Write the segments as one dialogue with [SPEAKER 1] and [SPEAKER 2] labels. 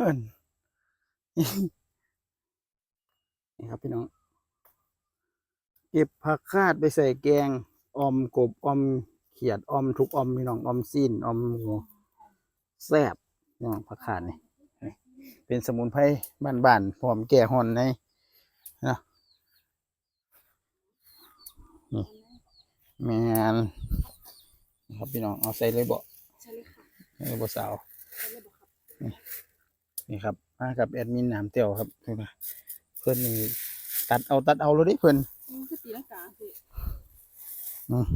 [SPEAKER 1] เอิ้นนี่ครับพี่น้อง เก็บผักคาดไปใส่แกงออมกบออมเขียดออมทุกออมพี่น้องออมซีนออมหมูแซ่บพี่น้องผักคาดนี่นี่เป็นสมุนไพรบ้านๆพร้อมแก่หอนในนะนี่แมนนี่ครับพี่น้องเอาใส่เลยบ่
[SPEAKER 2] ใช่เลยค่ะ
[SPEAKER 1] เลยบ่สาว
[SPEAKER 2] ใช่เลยบอกครับ
[SPEAKER 1] นี่ครับมากับแอดมินหนามเตียวครับเพิ่นน่ะเพิ่นนี่ตัดเอาตัดเอาเลยดิเพิ่น
[SPEAKER 2] อืมคือตีลังกาสิ
[SPEAKER 1] อืม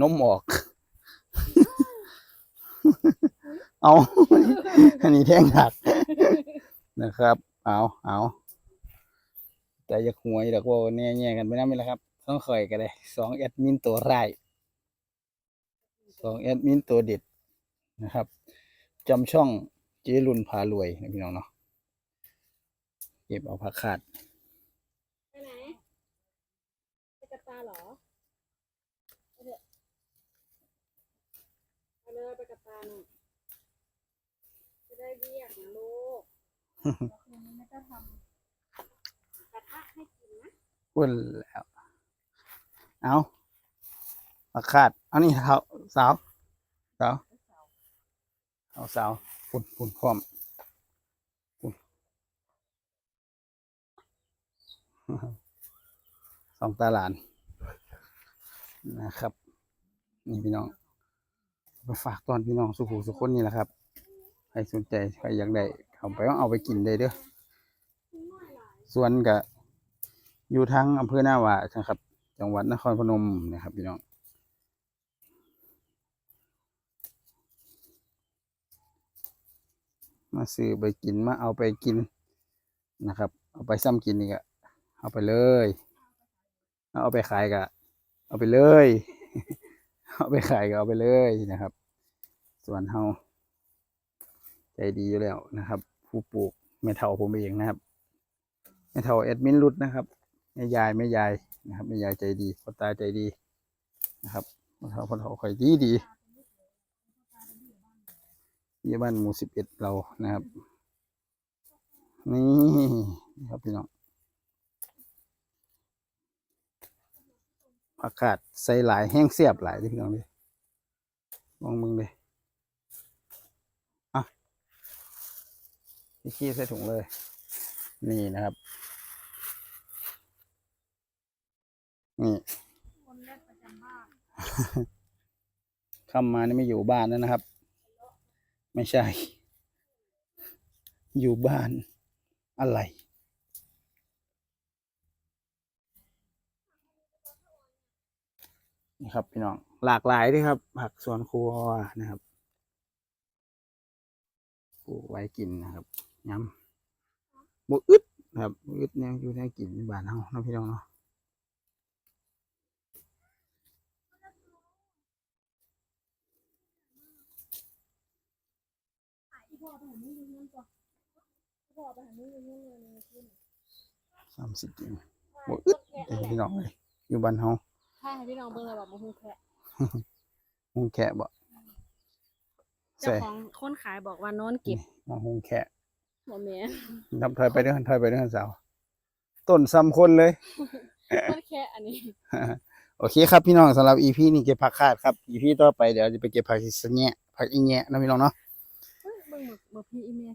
[SPEAKER 1] นมออก เอา อันนี้แท่งหักนะครับ เอาเอาแต่อย่าหวยดอกว่าแน่แย่กันไปนะไม่ละครับ ต้องคอยกันเลยสองแอดมินตัวร้ายสองแอดมินตัวเด็ด นะครับจำช่องเจรุนพารวยนะพี่น้องเนาะเก็บเอาผักขาด
[SPEAKER 2] ไปไหนไปกระตาเหรอไปเถอะไปเลยไปกระตาหน่อยจะได้เรียกนะลูกคืนนี้ไม่ต้องทำกระทะให้กินนะ
[SPEAKER 1] อ้วนแล้ว เอาผักขาด เอานี่เท้าสาวสาว เอาสาวปุ่นปุ่นพร้อมปุ่นสองตาหลานนะครับ นี่พี่น้องไปฝากตอนพี่น้องสุขุสุขคนนี่แหละครับ ใครสนใจใครอยากได้เอาไปเอาไปกินได้เด้อส่วนกับอยู่ทั้งอำเภอหน้าหวานะครับ จังหวัดนครพนมนะครับพี่น้อง มาซื้อไปกินมาเอาไปกินนะครับ เอาไปซ้ำกินนี่ก็เอาไปเลย เอาไปขายก็เอาไปเลย เอาไปขายก็เอาไปเลยนะครับ ส่วนเฮาใจดีอยู่แล้วนะครับ ผู้ปลูกไม่เท่าผมเองนะครับไม่เท่าแอดมินรุดนะครับแม่ยายแม่ยายนะครับแม่ยายใจดีพ่อตาใจดีนะครับพ่อเท่าพ่อเท่าคอยดีดี ยี่บ้านหมู่สิบเอ็ดเรานะครับ นี่นะครับพี่น้องผักกาดใส่หลายแห้งเสียบหลายเด้อพี่น้องเลยมองมึงเลยอะพี่ขี้ใส่ถุงเลย นี่นะครับ นี่
[SPEAKER 2] คนแรกประจำบ้าน
[SPEAKER 1] คำมานี่ไม่อยู่บ้านแล้วนะครับ ไม่ใช่ อยู่บ้านอะไร นี่ครับพี่น้อง หลากหลายด้วยครับ ผักสวนครัวนะครับปลูกไว้กินนะครับย้ำบุอึดนะครับอึดเนี่ยอยู่ในกินในบ้านเฮาเนาะพี่น้องเนาะ
[SPEAKER 2] พ่อไปหานี่ยืมเงินก่อนอีพ่อไปหานี่ยืมเงินเลยขึ้น
[SPEAKER 1] สามสิบจริงบุอึดเด้อพี่น้องเลยอยู่บ้านเฮา
[SPEAKER 2] ใช่ให้พี่น้องเบิ่งเลยว่าบ่ฮู้แค่
[SPEAKER 1] หงแคะบ่
[SPEAKER 2] เจ้าของคนขายบอกว่านอนเก็บ
[SPEAKER 1] มาหงแคะ
[SPEAKER 2] บ่แม่น
[SPEAKER 1] ทำถอยไปเด้อถอยไปเด้อสาวต้นซ้ำคนเลย
[SPEAKER 2] นแค่อันนี้
[SPEAKER 1] โอเคครับพี่น้องสำหรับอีพีนี้เก็บผักคาดครับอีพีต่อไปเดี๋ยวจะไปเก็บผักสะแงะผักอีแงะนะพี่น้องเนาะ
[SPEAKER 2] เฮ้ยเบิ่งหมึกบ่พี่อีเมล